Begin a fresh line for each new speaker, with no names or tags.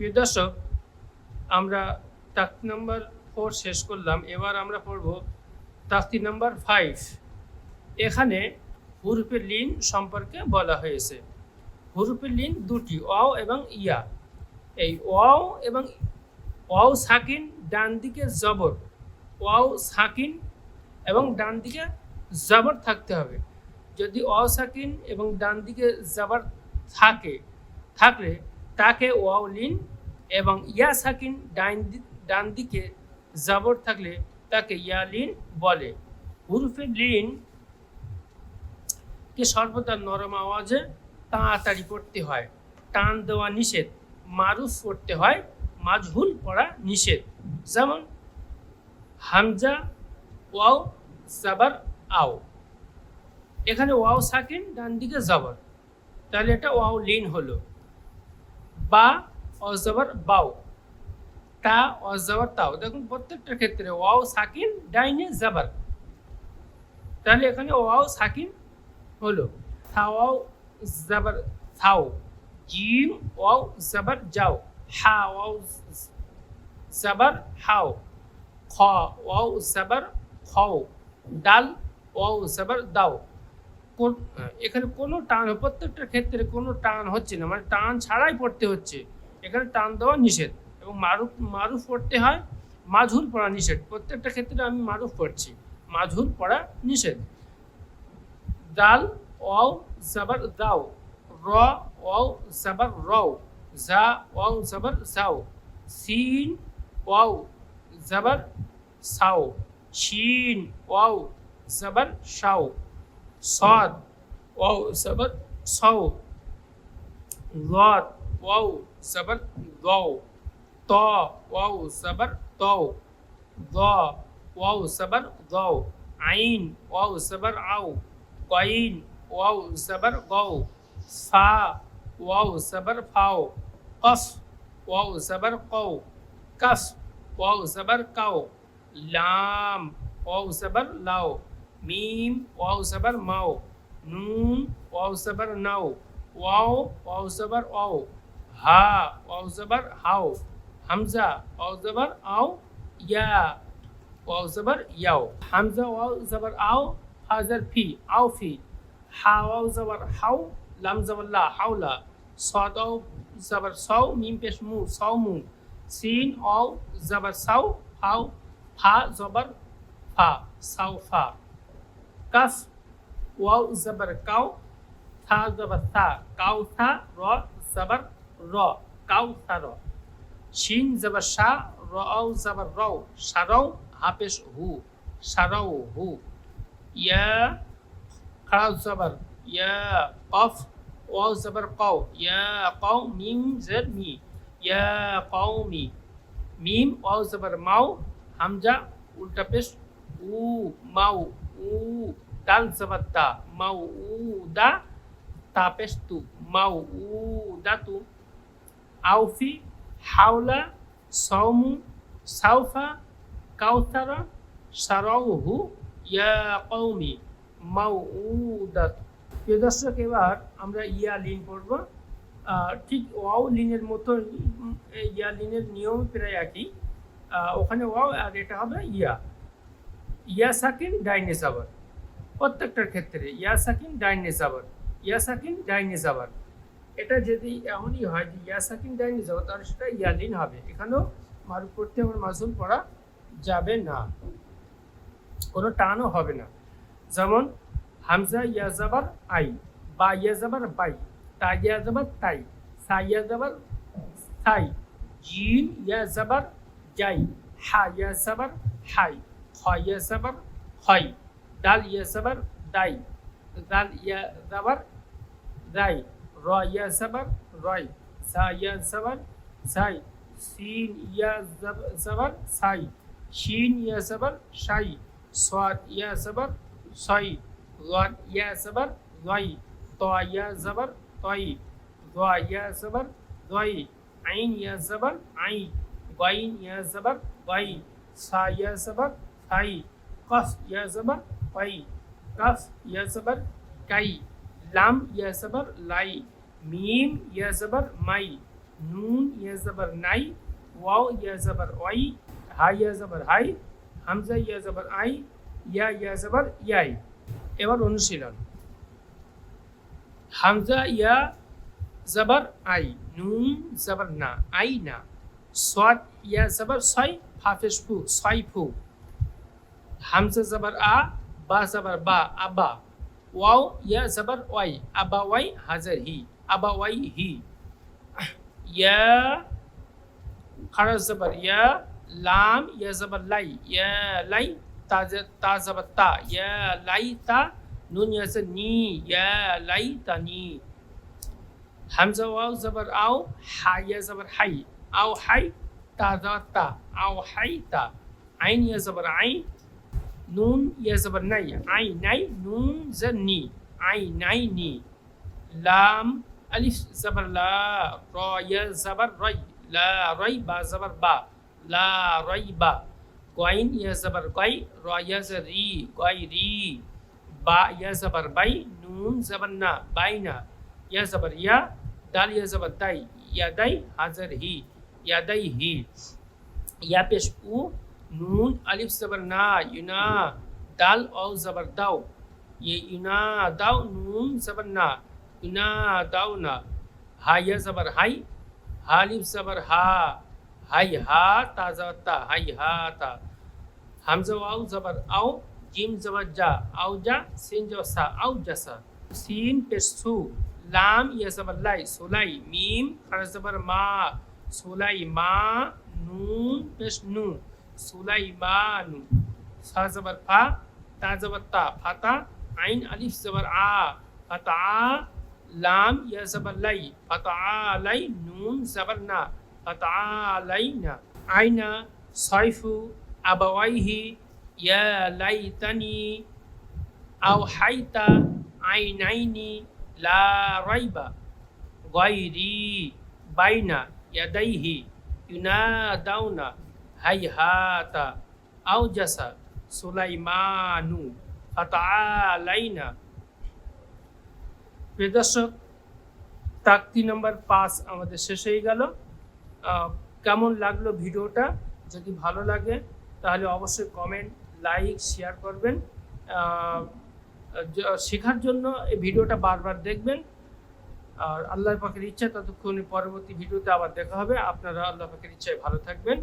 প্রিয় দর্শক, আমরা তাক্তি নাম্বার ফোর শেষ করলাম। এবার আমরা পড়ব তাক্তি নাম্বার ফাইভ এখানে হুরুফের লিন সম্পর্কে বলা হয়েছে। হুরুফের লিন দুটি অও এবং ইয়া। এই ওয়াও এবং ওয়াও সাকিন ডান দিকে জবর। ওয়াও সাকিন এবং ডান দিকে জবর থাকতে হবে। যদি অ সাকিন এবং ডান দিকে জবর থাকে, থাকলে তাকে ওয়াও লিন এবং ইয়া সাকিন ডান ডান দিকে জাবর থাকলে তাকে ইয়ালিন বলে। হুরুফে লিন কে সর্বদা নরম আওয়াজে তাড়াতাড়ি পড়তে হয়, টান দেওয়া নিষেধ, মারুফ পড়তে হয়, মাজহুল পড়া নিষেধ। যেমন, হামজা, ওয়াও, জাবার, আও। এখানে ওয়াও সাকিন ডান দিকে জাবর। তাহলে এটা ওয়াও লিন হলো। বা অজবর বাও। তা অজবর তাও। দেখুন, প্রত্যেকটা ক্ষেত্রে ওয়াও, সাকিন, ডাইনে জাবার। তাহলে এখানে ওয়াও, সাকিন হলো থাওয়াও জাবার থাও জিম ওয়াও, জাবার, যাও। হা, ওয়াও, জাবার, হাও। খ, ওয়াও, জাবার, খাও। ডাল, ওয়াও, জাবার, দাও। এখানে কোনো টান প্রত্যেকটা ক্ষেত্রে কোনো টান হচ্ছে না। মানে টান ছাড়াই পড়তে হচ্ছে। এখানে টান দেওয়া নিষেধ এবং মারুফ মারুফ পড়তে হয়, মাঝুর পড়া নিষেধ। প্রত্যেকটা ক্ষেত্রে আমি মারুফ পড়ছি, মাঝুর পড়া নিষেধ। দাল, ওয়াও জাবার দাও। র, ওয়াও জাবার রও। জা ওয়াও জাবার যাও সিন, ওয়াও জাবার সাও। শিন, ওয়াও জাবার শাও صاد واو زبر صو ضاد واو زبر ضو طا واو زبر طو ضا واو زبر ضو عين واو زبر عو قين واو زبر قو فا واو زبر فاو قف واو زبر قو كف واو زبر قو لام واو زبر لاو মিম ওয়াও সাবার মাও নুন ওয়াও সাবার নাও ওয়াও ওয়াও সাবার ওয়াও হা ওয়াও সাবার হাও হামজা ওয়াও সাবার আও ইয়া ওয়াও সাবার ইয়াও হামজা ওয়াও সাবার আও হাজার ফি আও ফি হা ওয়াও সাবার হাও লাম সাবার লা হাওলা সদ আও সাবার সাও মিম পেশ মু সাও মু সিন আও সাবার সাও হাও ফা জবর ফা সাও ফা কাফ ওয়াও জবর কাউ থা জবর থা কাউ থা র জবর র কাউ থা র শিন জবর শা র আও জবর রও সারাও হাফেশ হু সারাও হু ইয়া খারাপ জবর ইয়া কফ ওয়াও জবর কাউ ইয়া কাউ মিম জের মি ইয়া কাউ মি মিম ওয়াও জবর মাও হামজা উল্টা পেশ উ মাউ উ জবর দা মাউ উ দা তা পেশ তু মাউ উ দা তু আউফি হাওলা সাউমু সাউফা কাউসারা সারাউহু ইয়া কৌমি মাউ উ দা প্রিয় দর্শক, এবার আমরা ইয়া লিন পড়ব। ঠিক ওয়াও লিনের মতো ইয়া লিনের নিয়ম প্রায় একই। ওখানে ওয়াও আর এটা হবে ইয়া। ইয়া সাকিন ডাইনে প্রত্যেকটার ক্ষেত্রে ইয়া সাকিন ডাইনে জাবার ইয়া সাকিন এটা যদি এমনই হয় যে ইয়া সাকিন ডাইনে যাবার তাহলে সেটা ইয়ালিন হবে। এখানেও মারুফ করতে আমার মাসুল পড়া যাবে না। কোনো টানও হবে না। যেমন, হামজা ইয়াজাবার আই, বা ইয়াজাবার বাই, তা ইয়া জাবার তাই, সা ইয়া জাবার সাই, জিন ইয়া জাবার যাই, হা ইয়াজাবার হাই। খ ইয়া জাবার হয় ডাল ইয়া জাবার দাই দাল ইয়া জাবার দাই র ইয়া জাবার রয় সা ইয়া জাবার সাই সিন ইয়া জাবার সাই শিন ইয়া জাবার শাই সাদ ইয়া জাবার সাই গাদ ইয়া জাবার গাই ত ইয়া জাবার তাই দ ইয়া জাবার গাই আইন ইয়া জাবার আই গাইন ইয়া জাবার গাই সা ইয়া জাবার সাই কফ ইয়া জাবার কাই কফ ইয়া জাবার কাই লাম ইয়া জাবার লাই মিম ইয়া জাবার মাই নুন ইয়া জবর নাই ওয়াও ইয়া জবর ওয়াই হাই ইয়া জবর হাই হামজা ইয়া জবর আই ইয়া ইয়া জবর ইয়াই এবার অনুশীলন হামজা ইয়া জবর আই নুন জবর না আই না সোয়াদ ইয়া জবর ছয় হাফেজ ফু ছয় ফু হামজা জবর আ বা জবর বা আবা ওয়াও ইয়া জবর ওয়াই আবা ওয়াই হাজার হি আবা ওয়াই হি ইয়া খারা জবর ইয়া লাম ইয়া জবর লাই ইয়া লাই তা তা জবর তা ইয়া লাই তা নুন ইয়া জবর নি ইয়া লাই তা নি হামজা ওয়াও জবর আও হা ইয়া জবর হাই আও হাই তা জবর তা আও হাই তা আইন ইয়া জবর আইন নুন ইয়া জবর নাই আই নাই নুন জনি আই নাই নি লাম আলিফ জবর লা র ইয়া জবর রাই লা রাই বা জবর বা লা রাই বা গয়ন ইয়া জবর গয় র ইয়া জবর রি গয় রি বা ইয়া জবর বাই নুন জবর না বাই না ইয়া জবর ইয়া দাল ইয়া জবর দাই ইয়া দাই হাজার হি ইয়া দাই হি ইয়া পেশ উ नून अलिफ ज़बर ना युना दाल और ज़बर दाओ ये युना दाओ नून ज़बर ना युना दाओ ना हा हाय ज़बर हाई हालिफ ज़बर हा हाय हा ता ज़बर ता हाय हा ता हम जब आओ ज़बर आओ जिम ज़बर जा आओ जा सिन जो सा आओ जसा सीन पे सू लाम यह ज़बर लाई सोलाई मीम खर ज़बर मा सोलाई मा नून पेश नून سليمان سا زبر فا تا زبر تا فاتا عين ألف زبر آ فتا لام يا زبر لي فتا لي نون زبر نا فتا لينا عين صيف أبويه يا ليتني أو أوحيت عينيني لا ريب غيري بين يديه ينادون হাইহাতা আওজাসা সুলাইমানু ফাতালাইনা প্রিয় তাকতি নাম্বার পাঁচ আমাদের শেষ হয়ে গেল। কেমন লাগল ভিডিওটা? যদি ভালো লাগে, তাহলে অবশ্যই কমেন্ট লাইক শেয়ার করবেন। শেখার জন্য এই ভিডিওটা বারবার দেখবেন। আর আল্লাহর পাকের ইচ্ছা, ততক্ষণ পরবর্তী ভিডিওতে আবার দেখা হবে। আপনারা আল্লাহ পাকের ইচ্ছায় ভালো থাকবেন।